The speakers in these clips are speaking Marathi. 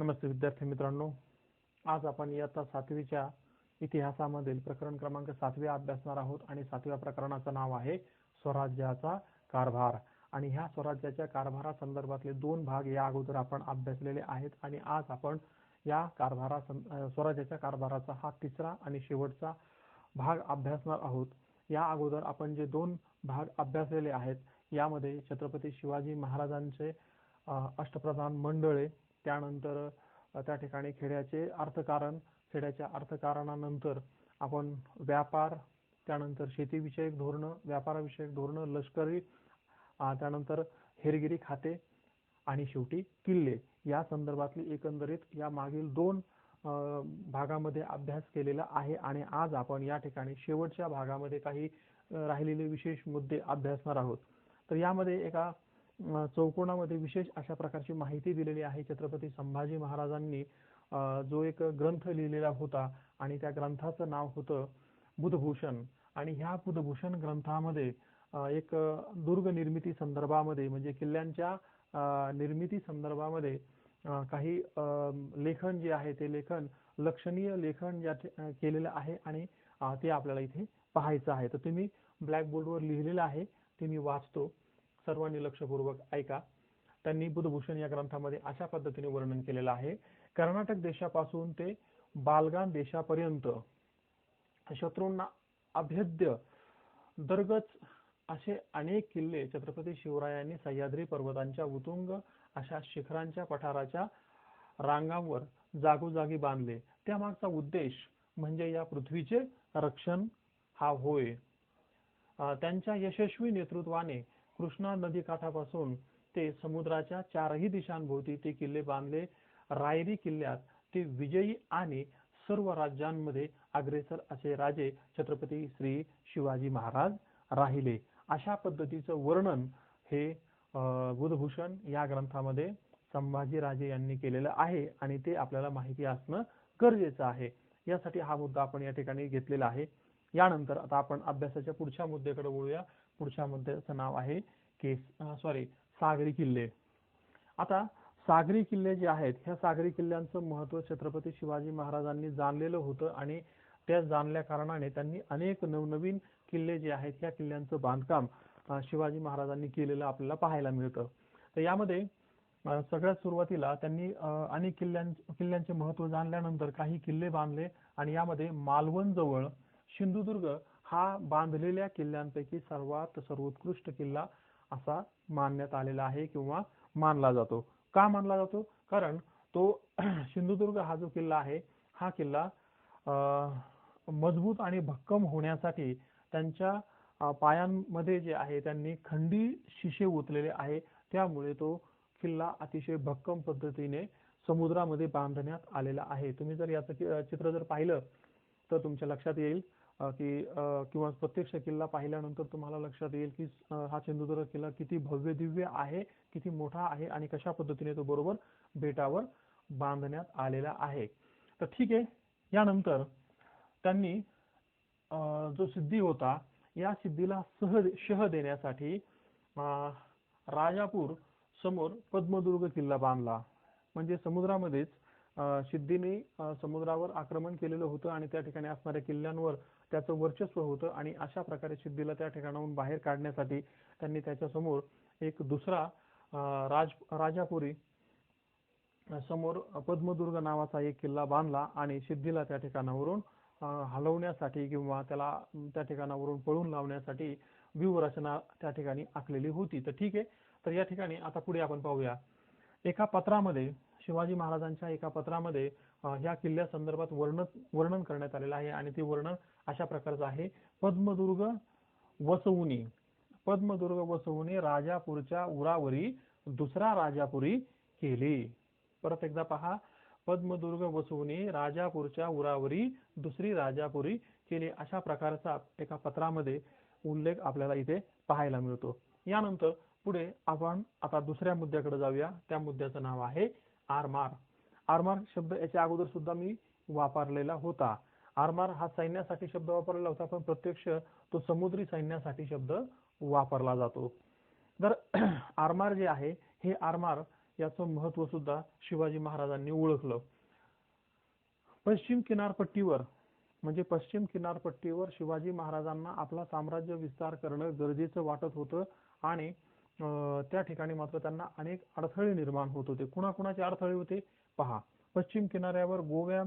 नमस्ते विद्यार्थी मित्रांनो. आज आपण इयत्ता सातवीच्या इतिहासामधील प्रकरण क्रमांक सातवे अभ्यासणार आहोत आणि सातव्या प्रकरणाचं नाव आहे स्वराज्याचा कारभार. आणि ह्या स्वराज्याच्या कारभारा संदर्भातले दोन भाग या अगोदर आपण अभ्यासलेले आहेत आणि आज आपण या कारभारा स्वराज्याच्या कारभाराचा हा तिसरा आणि शेवटचा भाग अभ्यासणार आहोत. या अगोदर आपण जे दोन भाग अभ्यासलेले आहेत यामध्ये छत्रपती शिवाजी महाराजांचे अष्टप्रधान मंडळे त्यानंतर त्या ठिकाणी खेड्याचे अर्थकारण खेड्याच्या अर्थकारणानंतर आपण व्यापार त्यानंतर शेतीविषयक धोरणं व्यापाराविषयक धोरणं लष्करी त्यानंतर हेरगिरी खाते आणि शेवटी किल्ले. या संदर्भातली एकंदरीत या मागील दोन भागामध्ये अभ्यास केलेला आहे आणि आज आपण या ठिकाणी शेवटच्या भागामध्ये काही राहिलेले विशेष मुद्दे अभ्यासणार आहोत. तर यामध्ये एका चौकोनामध्ये विशेष अशा प्रकारची माहिती दिलेली आहे. छत्रपती संभाजी महाराजांनी जो एक ग्रंथ लिहिलेला होता आणि त्या ग्रंथाचं नाव होतं बुधभूषण. आणि ह्या बुधभूषण ग्रंथामध्ये एक दुर्ग निर्मिती संदर्भामध्ये म्हणजे किल्ल्यांच्या निर्मिती संदर्भामध्ये काही लेखन जे आहे ते लेखन लक्षणीय लेखन ज्या केलेलं आहे आणि ते आपल्याला इथे पाहायचं आहे. तर तुम्ही ब्लॅकबोर्डवर लिहिलेलं आहे ते मी वाचतो. सर्वांनी लक्षपूर्वक ऐका. त्यांनी बुधभूषण या ग्रंथामध्ये अशा पद्धतीने वर्णन केलेलं आहे. कर्नाटक देशापासून ते बालगान देशापर्यंत शत्रूंना अभेद्य दर्गच असे अनेक किल्ले छत्रपती शिवरायांनी सह्याद्री पर्वतांच्या उतुंग अशा शिखरांच्या पठाराच्या रांगांवर जागोजागी बांधले. त्यामागचा उद्देश म्हणजे या पृथ्वीचे रक्षण हा होय. त्यांच्या यशस्वी नेतृत्वाने कृष्णा नदी काठापासून ते समुद्राच्या चारही दिशांभोवती ते किल्ले बांधले. रायरी किल्ल्यात ते विजयी आणि सर्व राज्यांमध्ये अग्रेसर असे राजे छत्रपती श्री शिवाजी महाराज राहिले. अशा पद्धतीचं वर्णन हे बुधभूषण या ग्रंथामध्ये संभाजी राजे यांनी केलेलं आहे आणि ते आपल्याला माहिती असणं गरजेचं आहे. यासाठी हा मुद्दा आपण या ठिकाणी घेतलेला आहे. यानंतर आता आपण अभ्यासाच्या पुढच्या मुद्द्याकडे वळूया. पुढच्या मुद्द्याचं नाव आहे केस सॉरी सागरी किल्ले. आता सागरी किल्ले जे आहेत ह्या सागरी किल्ल्यांचं महत्त्व छत्रपती शिवाजी महाराजांनी जाणलेलं होतं आणि त्या जाणल्या कारणाने त्यांनी अनेक नवनवीन किल्ले जे आहेत ह्या किल्ल्यांचं बांधकाम शिवाजी महाराजांनी केलेलं आपल्याला पाहायला मिळतं. तर यामध्ये सगळ्यात सुरुवातीला त्यांनी अनेक किल्ल्यां किल्ल्यांचे महत्त्व जाणल्यानंतर काही किल्ले बांधले आणि यामध्ये मालवण जवळ सिंधुदुर्ग हा बांधलेल्या किल्ल्यांपैकी सर्वात सर्वोत्कृष्ट किल्ला असा मानण्यात आलेला आहे किंवा मानला जातो. का मानला जातो? कारण तो सिंधुदुर्ग हा जो किल्ला आहे हा किल्ला मजबूत आणि भक्कम होण्यासाठी त्यांच्या पायांमध्ये जे आहे त्यांनी खंडी शिशे ओतलेले आहे. त्यामुळे तो किल्ला अतिशय भक्कम पद्धतीने समुद्रामध्ये बांधण्यात आलेला आहे. तुम्ही जर याचं चित्र जर पाहिलं तर तुमच्या लक्षात येईल. की किंवा प्रत्यक्ष किल्ला पाहिल्यानंतर तुम्हाला लक्षात येईल की हा सिंधुदुर्ग किल्ला किती भव्य दिव्य आहे किती मोठा आहे आणि कशा पद्धतीने तो बरोबर बेटावर बांधण्यात आलेला आहे. तर ठीक आहे यानंतर त्यांनी जो सिद्धी होता या सिद्धीला सह शह देण्यासाठी राजापूर समोर पद्मदुर्ग किल्ला बांधला. म्हणजे समुद्रामध्येच सिद्धीने समुद्रावर आक्रमण केलेलं होतं आणि त्या ठिकाणी असणाऱ्या किल्ल्यांवर त्याचं वर्चस्व होतं आणि अशा प्रकारे सिद्धीला त्या ठिकाणाहून बाहेर काढण्यासाठी त्यांनी त्याच्यासमोर एक दुसरा राज राजापुरी समोर पद्मदुर्ग नावाचा एक किल्ला बांधला आणि सिद्धीला त्या ठिकाणावरून हलवण्यासाठी किंवा त्याला त्या ठिकाणावरून पळून लावण्यासाठी व्यूहरचना त्या ठिकाणी आखलेली होती. तर ठीक आहे. तर या ठिकाणी आता पुढे आपण पाहूया. एका पत्रामध्ये शिवाजी महाराजांच्या एका पत्रामध्ये ह्या किल्ल्या संदर्भात वर्णन वर्णन करण्यात आलेलं आहे आणि ते वर्णन अशा प्रकारचं आहे. पद्मदुर्ग वसवुनी. पद्मदुर्ग वसवुनी राजापूरच्या उरावरी दुसरा राजापुरी केली. परत एकदा पहा. पद्मदुर्ग वसवुनी राजापूरच्या उरावरी दुसरी राजापुरी केली. अशा प्रकारचा एका पत्रामध्ये उल्लेख आपल्याला इथे पाहायला मिळतो. यानंतर पुढे आपण आता दुसऱ्या मुद्द्याकडे जाऊया. त्या मुद्द्याचं नाव आहे आरमार. आरमार शब्द याच्या अगोदर सुद्धा मी वापरलेला होता. आरमार हा सैन्यासाठी शब्द वापरलेला होता पण प्रत्यक्ष तो समुद्री सैन्यासाठी शब्द वापरला जातो. तर आरमार जे आहे हे आरमार याचं महत्त्व सुद्धा शिवाजी महाराजांनी ओळखलं. पश्चिम किनारपट्टीवर म्हणजे पश्चिम किनारपट्टीवर शिवाजी महाराजांना आपला साम्राज्य विस्तार करणं गरजेचं वाटत होतं आणि त्या ठिकाणी मात्र त्यांना अनेक अडथळे निर्माण होत होते. कुणाकुणाचे अडथळे होते? पहा पश्चिम किनाऱ्यावर गोव्या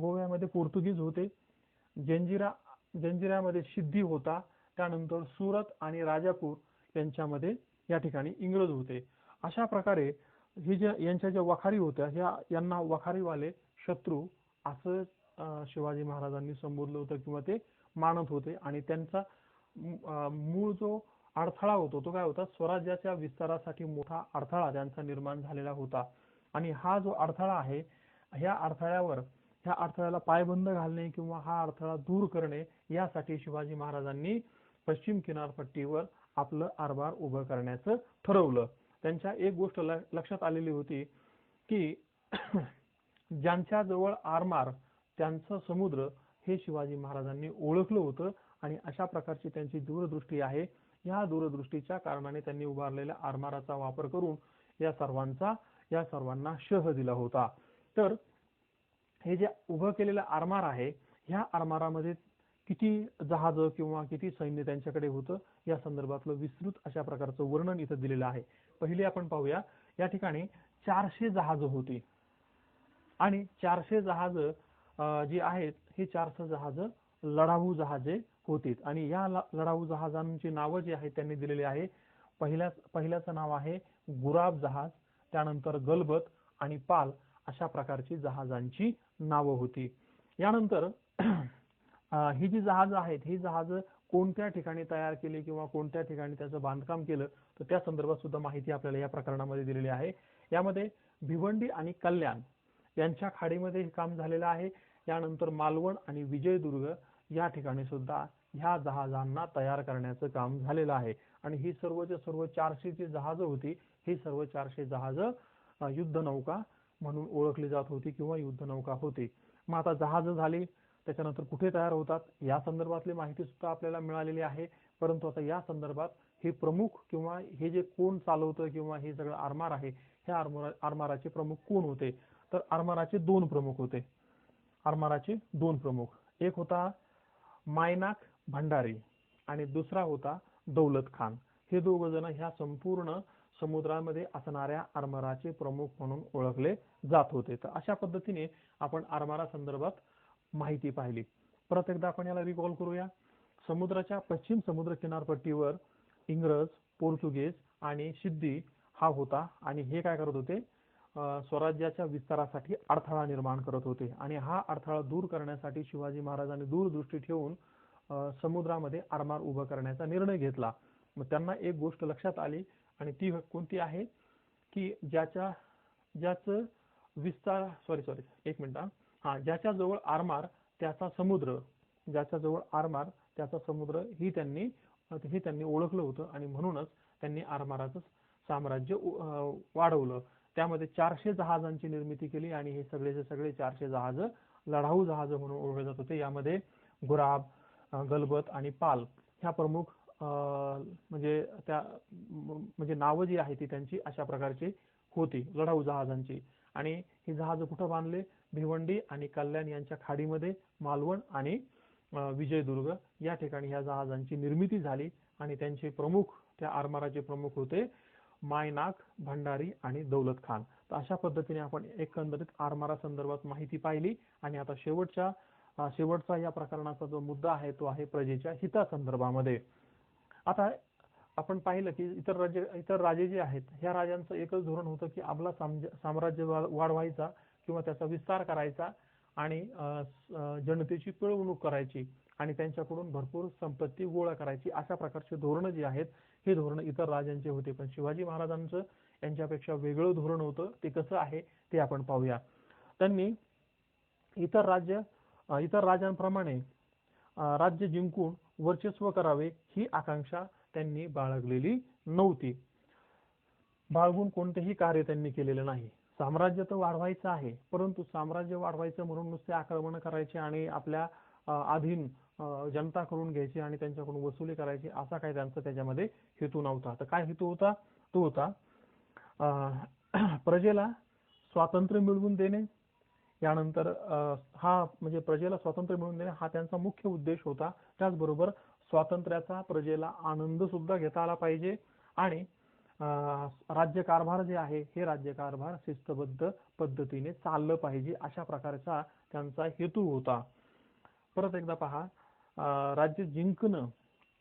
गोव्यामध्ये पोर्तुगीज होते. जंजिरा जंजिरामध्ये सिद्धी होता. त्यानंतर सुरत आणि राजापूर यांच्यामध्ये या ठिकाणी इंग्रज होते. अशा प्रकारे हे ज्या यांच्या ज्या वखारी होत्या ह्या यांना वखारीवाले शत्रू असं शिवाजी महाराजांनी संबोधलं होतं किंवा ते मानत होते. आणि त्यांचा मूळ जो अडथळा होतो तो काय होता? स्वराज्याच्या विस्तारासाठी मोठा अडथळा त्यांचा निर्माण झालेला होता. आणि हा जो अडथळा आहे ह्या अडथळ्यावर ह्या अडथळ्याला पायबंद घालणे किंवा हा अडथळा दूर करणे यासाठी शिवाजी महाराजांनी पश्चिम किनारपट्टीवर आपलं आरबार उभं करण्याचं ठरवलं. त्यांच्या एक गोष्ट लक्षात आलेली होती की ज्यांच्या जवळ आरमार त्यांचं समुद्र हे शिवाजी महाराजांनी ओळखलं होतं आणि अशा प्रकारची त्यांची दूरदृष्टी आहे. या दूरदृष्टीच्या कारणाने त्यांनी उभारलेल्या आरमाराचा वापर करून या सर्वांचा या सर्वांना शह दिला होता. तर हे जे उभं केलेलं आरमार आहे ह्या आरमारामध्ये किती जहाज किंवा किती सैन्य त्यांच्याकडे होतं या संदर्भातलं विस्तृत अशा प्रकारचं वर्णन इथं दिलेलं आहे. पहिले आपण पाहूया या ठिकाणी चारशे जहाज होती. आणि चारशे जहाज जी आहेत हे चारशे जहाज लढाऊ जहाजे होती. आणि या लढाऊ जहाजांची नावं जी आहेत त्यांनी दिलेली आहे. पहिल्या पहिल्याचं नाव आहे गुराब जहाज त्यानंतर गलबत आणि पाल. अशा प्रकारची जहाजांची नावं होती. यानंतर ही जी जहाज आहेत ही जहाज कोणत्या ठिकाणी तयार केली किंवा कोणत्या ठिकाणी त्याचं बांधकाम केलं तर त्या संदर्भात सुद्धा माहिती आपल्याला या प्रकरणामध्ये दिलेली आहे. यामध्ये भिवंडी आणि कल्याण यांच्या खाडीमध्ये हे काम झालेलं आहे. यानंतर मालवण आणि विजयदुर्ग या ठिकाणी सुद्धा ह्या जहाजांना तयार करण्याचं काम झालेलं आहे. आणि ही सर्वच्या सर्व चारशे जी जहाजं होती. ही सर्व चारशे जहाज युद्धनौका म्हणून ओळखली जात होती किंवा युद्धनौका होती. मग आता जहाज झाली त्याच्यानंतर कुठे तयार होतात या संदर्भातली माहिती सुद्धा आपल्याला मिळालेली आहे. परंतु आता या संदर्भात हे प्रमुख किंवा हे जे कोण चालवतं किंवा हे सगळं आरमार आहे ह्या आरमार आरमाराचे प्रमुख कोण होते? तर आरमाराचे दोन प्रमुख होते. आरमाराचे दोन प्रमुख. एक होता मायनाक भंडारी आणि दुसरा होता दौलत खान. हे दोघ जण ह्या संपूर्ण समुद्रामध्ये असणाऱ्या आरमाराचे प्रमुख म्हणून ओळखले जात होते. तर अशा पद्धतीने आपण आरमारा संदर्भात माहिती पाहिली. परत एकदा आपण याला रिकॉल करूया. समुद्राच्या पश्चिम समुद्र किनारपट्टीवर इंग्रज पोर्तुगीज आणि सिद्धी हा होता आणि हे काय करत होते? स्वराज्याच्या विस्तारासाठी अडथळा निर्माण करत होते आणि हा अडथळा दूर करण्यासाठी शिवाजी महाराजांनी दूरदृष्टी ठेवून समुद्रामध्ये आरमार उभं करण्याचा निर्णय घेतला. मग त्यांना एक गोष्ट लक्षात आली आणि ती कोणती आहे की ज्याच्या ज्याचं विस्तार सॉरी सॉरी एक मिनिट हा. ज्याच्या जवळ आरमार त्याचा समुद्र. ज्याच्या जवळ आरमार त्याचा समुद्र ही त्यांनी हे त्यांनी ओळखलं होतं आणि म्हणूनच त्यांनी आरमाराचं साम्राज्य वाढवलं. त्यामध्ये चारशे जहाजांची निर्मिती केली आणि हे सगळेचे सगळे चारशे जहाज लढाऊ जहाज म्हणून ओळखले जात होते. यामध्ये गुराब गलबत आणि पाल ह्या प्रमुख म्हणजे त्या म्हणजे नावं जी आहे ती त्यांची अशा प्रकारची होती लढाऊ जहाजांची. आणि ही जहाज कुठं बांधले? भिवंडी आणि कल्याण यांच्या खाडीमध्ये मालवण आणि विजयदुर्ग या ठिकाणी ह्या जहाजांची निर्मिती झाली आणि त्यांचे प्रमुख त्या आरमाराचे प्रमुख होते मायनाक भंडारी आणि दौलत खान. तर अशा पद्धतीने आपण एकंदरीत आरमारा संदर्भात माहिती पाहिली आणि आता शेवटच्या शेवटचा या प्रकरणाचा जो मुद्दा आहे तो आहे प्रजेच्या हितासंदर्भामध्ये. आता आपण पाहिलं की इतर राज्य इतर राजे जे आहेत ह्या राजांचं एकच धोरण होतं की आपला साम्राज्य वाढवायचा किंवा त्याचा विस्तार करायचा आणि जनतेची पिळवणूक करायची आणि त्यांच्याकडून भरपूर संपत्ती गोळा करायची अशा प्रकारचे धोरण जे आहेत हे धोरण इतर राजांचे होते. पण शिवाजी महाराजांचं यांच्यापेक्षा वेगळं धोरण होतं ते कसं आहे ते आपण पाहूया. त्यांनी इतर राज्य इतर राजांप्रमाणे राज्य जिंकून वर्चस्व करावे ही आकांक्षा त्यांनी बाळगलेली नव्हती. बाळगून कोणतेही कार्य त्यांनी केलेलं नाही. साम्राज्य तर वाढवायचं आहे परंतु साम्राज्य वाढवायचं म्हणून नुसते आक्रमण करायचे आणि आपल्या अधीन जनता करून घ्यायची आणि त्यांच्याकडून वसुली करायची असा काही त्यांचा त्याच्यामध्ये हेतू नव्हता. तर काय हेतू होता? तो होता प्रजेला स्वातंत्र्य मिळवून देणे यानंतर हा म्हणजे प्रजेला स्वातंत्र्य मिळवून देणे हा त्यांचा मुख्य उद्देश होता. त्याचबरोबर स्वातंत्र्याचा प्रजेला आनंद सुद्धा घेता आला पाहिजे आणि राज्यकारभार जे आहे हे राज्यकारभार शिस्तबद्ध पद्धतीने चाललं पाहिजे अशा प्रकारचा त्यांचा हेतू होता. परत एकदा पहा राज्य जिंकणं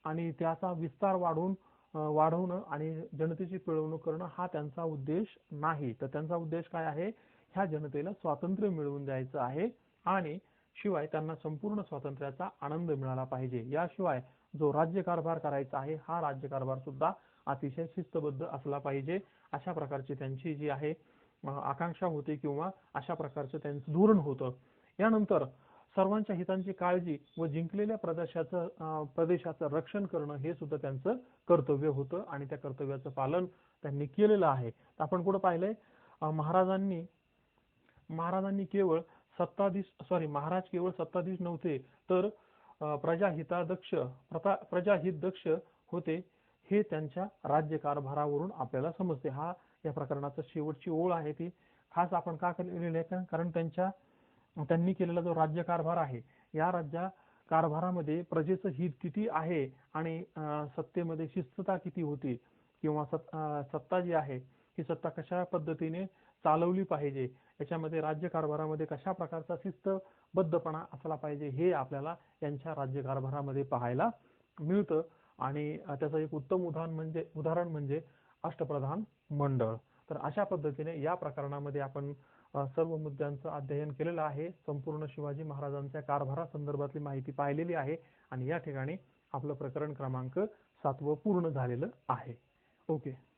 आणि त्याचा विस्तार वाढवून वाढवणं आणि जनतेची पिळवणूक करणं हा त्यांचा उद्देश नाही. तर त्यांचा उद्देश काय आहे? ह्या जनतेला स्वातंत्र्य मिळवून द्यायचं आहे आणि शिवाय त्यांना संपूर्ण स्वातंत्र्याचा आनंद मिळाला पाहिजे. याशिवाय जो राज्यकारभार करायचा आहे हा राज्यकारभार सुद्धा अतिशय शिस्तबद्ध असला पाहिजे. अशा प्रकारची त्यांची जी आहे आकांक्षा होती किंवा अशा प्रकारचं त्यांचं धोरण होतं. यानंतर सर्वांच्या हितांची काळजी व जिंकलेल्या प्रदेशाचं प्रदेशाचं रक्षण करणं हे सुद्धा त्यांचं कर्तव्य होतं आणि त्या कर्तव्याचं पालन त्यांनी केलेलं आहे. आपण कुठं पाहिलंय? महाराजांनी महाराजांनी केवळ सत्ताधीश सॉरी महाराज केवळ सत्ताधीश नव्हते तर प्रजाहिताध्यक्ष प्रजाहित दक्ष होते हे त्यांच्या राज्यकारभारावरून आपल्याला समजते. हा या प्रकरणाचा शेवटची ओळ आहे ती. खास आपण का केलेली आहे कारण त्यांच्या त्यांनी केलेला जो राज्यकारभार आहे या राज्या कारभारामध्ये प्रजेचं हित किती आहे आणि सत्तेमध्ये शिस्तता किती होती किंवा सत्ता जी आहे ही सत्ता कशा पद्धतीने चालवली पाहिजे? याच्यामध्ये राज्यकारभारामध्ये कशा प्रकारचा शिस्तबद्धपणा असला पाहिजे हे आपल्याला यांच्या राज्यकारभारामध्ये पाहायला मिळतं. आणि त्याचं एक उत्तम उदाहरण म्हणजे उदाहरण म्हणजे अष्टप्रधान मंडळ. तर अशा पद्धतीने या प्रकरणामध्ये आपण सर्व मुद्द्यांचं अध्ययन केलेलं आहे. संपूर्ण शिवाजी महाराजांच्या कारभारा संदर्भातली माहिती पाहिलेली आहे आणि या ठिकाणी आपलं प्रकरण क्रमांक सातवं पूर्ण झालेलं आहे. ओके.